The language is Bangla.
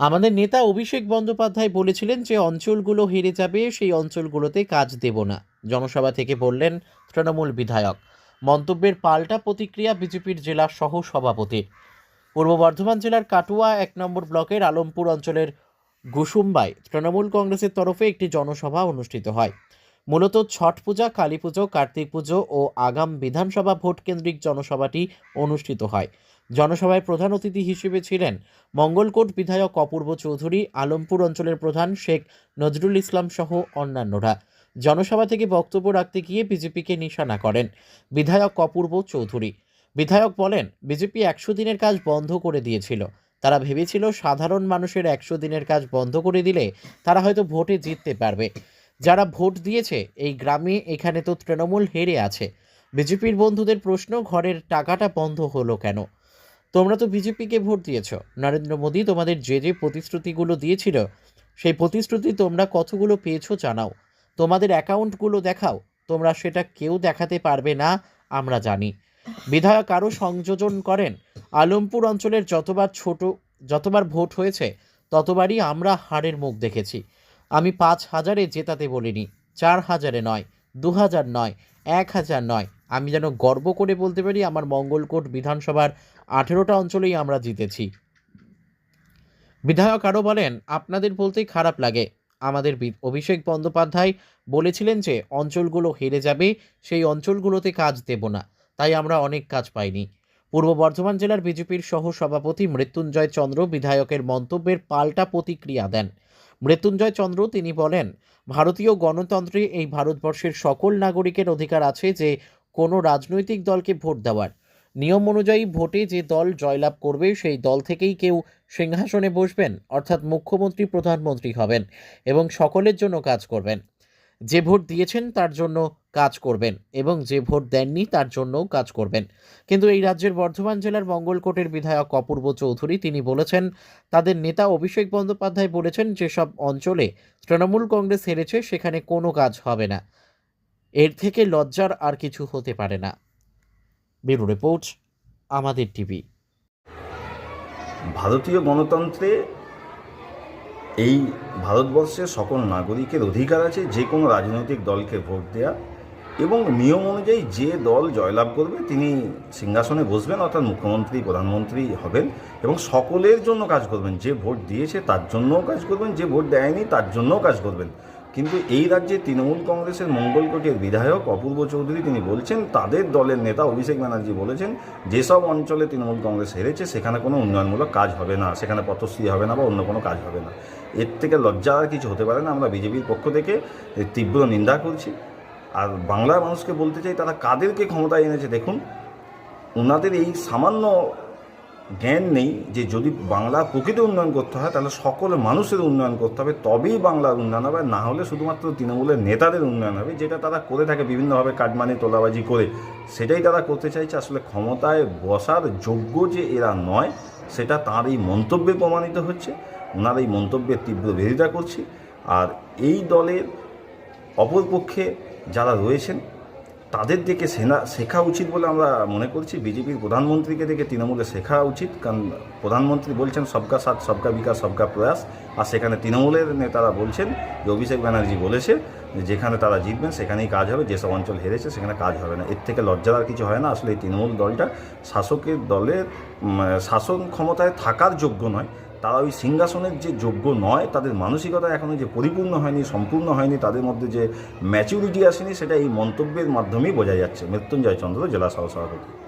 আমাদের নেতা অভিষেক বন্দ্যোপাধ্যায় বলেছিলেন যে অঞ্চলগুলো হেরে যাবে, সেই অঞ্চলগুলোতে কাজ দেব না। জনসভা থেকে বললেন তৃণমূল বিধায়ক। মন্তব্যের পাল্টা প্রতিক্রিয়া বিজেপির জেলা সহ সভাপতি পূর্ব বর্ধমান জেলার কাটুয়া এক নম্বর ব্লকের আলমপুর অঞ্চলের গুসুম্বায় তৃণমূল কংগ্রেসের তরফে একটি জনসভা অনুষ্ঠিত হয়। মূলত ছট পূজা, কালী পুজো, কার্তিক পুজো ও আগাম বিধানসভা ভোট কেন্দ্রিক জনসভাটি অনুষ্ঠিত হয়। জনসভায় প্রধান অতিথি হিসেবে ছিলেন মঙ্গলকোট বিধায়ক অপূর্ব চৌধুরী, আলমপুর অঞ্চলের প্রধান শেখ নজরুল ইসলাম সহ অন্যান্যরা। জনসভা থেকে বক্তব্য রাখতে গিয়ে বিজেপিকে নিশানা করেন বিধায়ক অপূর্ব চৌধুরী। বিধায়ক বলেন, বিজেপি একশো দিনের কাজ বন্ধ করে দিয়েছিল। তারা ভেবেছিল সাধারণ মানুষের একশো দিনের কাজ বন্ধ করে দিলে তারা হয়তো ভোটে জিততে পারবে। যারা ভোট দিয়েছে, এই গ্রামে এখানে তো তৃণমূল হেরে আছে। বিজেপির বন্ধুদের প্রশ্ন, ঘরের টাকাটা বন্ধ হলো কেন? তোমরা তো বিজেপিকে ভোট দিয়েছ। নরেন্দ্র মোদী তোমাদের যে যে প্রতিশ্রুতিগুলো দিয়েছিল, সেই প্রতিশ্রুতি তোমরা কতগুলো পেয়েছ জানাও। তোমাদের অ্যাকাউন্টগুলো দেখাও, তোমরা সেটা কেউ দেখাতে পারবে না, আমরা জানি। বিধায়ক আরও সংযোজন করেন, আলমপুর অঞ্চলের যতবার ছোট, যতবার ভোট হয়েছে, ততবারই আমরা হারের মুখ দেখেছি। আমি পাঁচ হাজারে জেতাতে বলিনি, চার হাজারে নয়, দু হাজার নয়, এক হাজার নয়, আমি যেন গর্ব করে বলতে পারি আমার মঙ্গলকোট বিধানসভার আঠেরোটা অঞ্চলেই আমরা জিতেছি। বিধায়ক আরও বলেন, আপনাদের বলতেই খারাপ লাগে। আমাদের অভিষেক বন্দ্যোপাধ্যায় বলেছিলেন যে, অঞ্চলগুলো হেরে যাবে, সেই অঞ্চলগুলোতে কাজ দেব না। তাই আমরা অনেক কাজ পাইনি। পূর্ব বর্ধমান জেলার বিজেপির সহ সভাপতি মৃত্যুঞ্জয় চন্দ্র বিধায়কের মন্তব্যের পাল্টা প্রতিক্রিয়া দেন। মৃত্যুঞ্জয় চন্দ্র তিনি বলেন, ভারতীয় গণতন্ত্রে এই ভারতবর্ষের সকল নাগরিকের অধিকার আছে যে, কোনো রাজনৈতিক দলকে ভোট দেওয়ার। নিয়ম অনুযায়ী ভোটে যে দল জয়লাভ করবে, সেই দল থেকেই কেউ সিংহাসনে বসবেন, অর্থাৎ মুখ্যমন্ত্রী, প্রধানমন্ত্রী হবেন এবং সকলের জন্য কাজ করবেন। যে ভোট দিয়েছেন, তার জন্য কাজ করবেন এবং যে ভোট দেননি, তার জন্যও কাজ করবেন। কিন্তু এই রাজ্যের বর্ধমান জেলার মঙ্গলকোটের বিধায়ক অপূর্ব চৌধুরী, তিনি বলেছেন, তাদের নেতা অভিষেক বন্দ্যোপাধ্যায় বলেছেন, যেসব অঞ্চলে তৃণমূল কংগ্রেস হেরেছে, সেখানে কোনো কাজ হবে না। এর থেকে লজ্জার আর কিছু হতে পারে না। ব্যুরো রিপোর্ট, আমাদের টিভি। ভারতীয় গণতন্ত্রে এই ভারতবর্ষের সকল নাগরিকের অধিকার আছে, যে কোনো রাজনৈতিক দলকে ভোট দেওয়া এবং নিয়ম অনুযায়ী যে দল জয়লাভ করবে তিনি সিংহাসনে বসবেন, অর্থাৎ মুখ্যমন্ত্রী, প্রধানমন্ত্রী হবেন, এবং সকলের জন্য কাজ করবেন। যে ভোট দিয়েছে তার জন্যও কাজ করবেন, যে ভোট দেয়নি তার জন্যও কাজ করবেন। কিন্তু এই রাজ্যে তৃণমূল কংগ্রেসের মঙ্গলকোটের বিধায়ক অপূর্ব চৌধুরী তিনি বলছেন, তাদের দলের নেতা অভিষেক ব্যানার্জি বলেছেন, যেসব অঞ্চলে তৃণমূল কংগ্রেস হেরেছে, সেখানে কোনো উন্নয়নমূলক কাজ হবে না, সেখানে পথশ্রী হবে না বা অন্য কোনো কাজ হবে না। এর থেকে লজ্জা আর কিছু হতে পারে না, আমরা বিজেপির পক্ষ থেকে তীব্র নিন্দা করছি। আর বাংলার মানুষকে বলতে চাই, তারা কাদেরকে ক্ষমতায় এনেছে দেখুন ওনাদের এই সামান্য জ্ঞান নেই যে যদি বাংলার প্রকৃত উন্নয়ন করতে হয়, তাহলে সকল মানুষের উন্নয়ন করতে হবে। তবেই বাংলার উন্নয়ন হবে না হলে শুধুমাত্র তৃণমূলের নেতাদের উন্নয়ন হবে, যেটা তারা করে থাকে বিভিন্নভাবে কাটমানি, তোলাবাজি করে। সেটাই তারা করতে চাইছে। আসলে ক্ষমতায় বসার যোগ্য যে এরা নয়, সেটা তার এই মন্তব্যে প্রমাণিত হচ্ছে। ওনার এই মন্তব্যের তীব্র বিরোধিতা করছি। আর এই দলের অপরপক্ষে যারা রয়েছেন তাদের দিকে সেনা শেখা উচিত বলে আমরা মনে করছি। বিজেপির প্রধানমন্ত্রীকে দেখে তৃণমূলে শেখা উচিত। কারণ প্রধানমন্ত্রী বলছেন, সবকা সাথ, সবকা বিকাশ, সবকা প্রয়াস। আর সেখানে তৃণমূলের নেতারা বলছেন, যে অভিষেক ব্যানার্জি বলেছে যেখানে তারা জিতবেন, সেখানেই কাজ হবে। যেসব অঞ্চল হেরেছে, সেখানে কাজ হবে না। এর থেকে লজ্জার আর কিছু হয় না। আসলে এই তৃণমূল দলটা শাসকের দলের শাসন ক্ষমতায় থাকার যোগ্য নয়। তারা ওই সিংহাসনের যে যোগ্য নয়, তাদের মানসিকতা এখনও যে পরিপূর্ণ হয়নি, সম্পূর্ণ হয়নি, তাদের মধ্যে যে ম্যাচুরিটি আসেনি, সেটা এই মন্তব্যের মাধ্যমেই বোঝা যাচ্ছে। মৃত্যুঞ্জয় চন্দ্র, জেলা সহসভাপতি।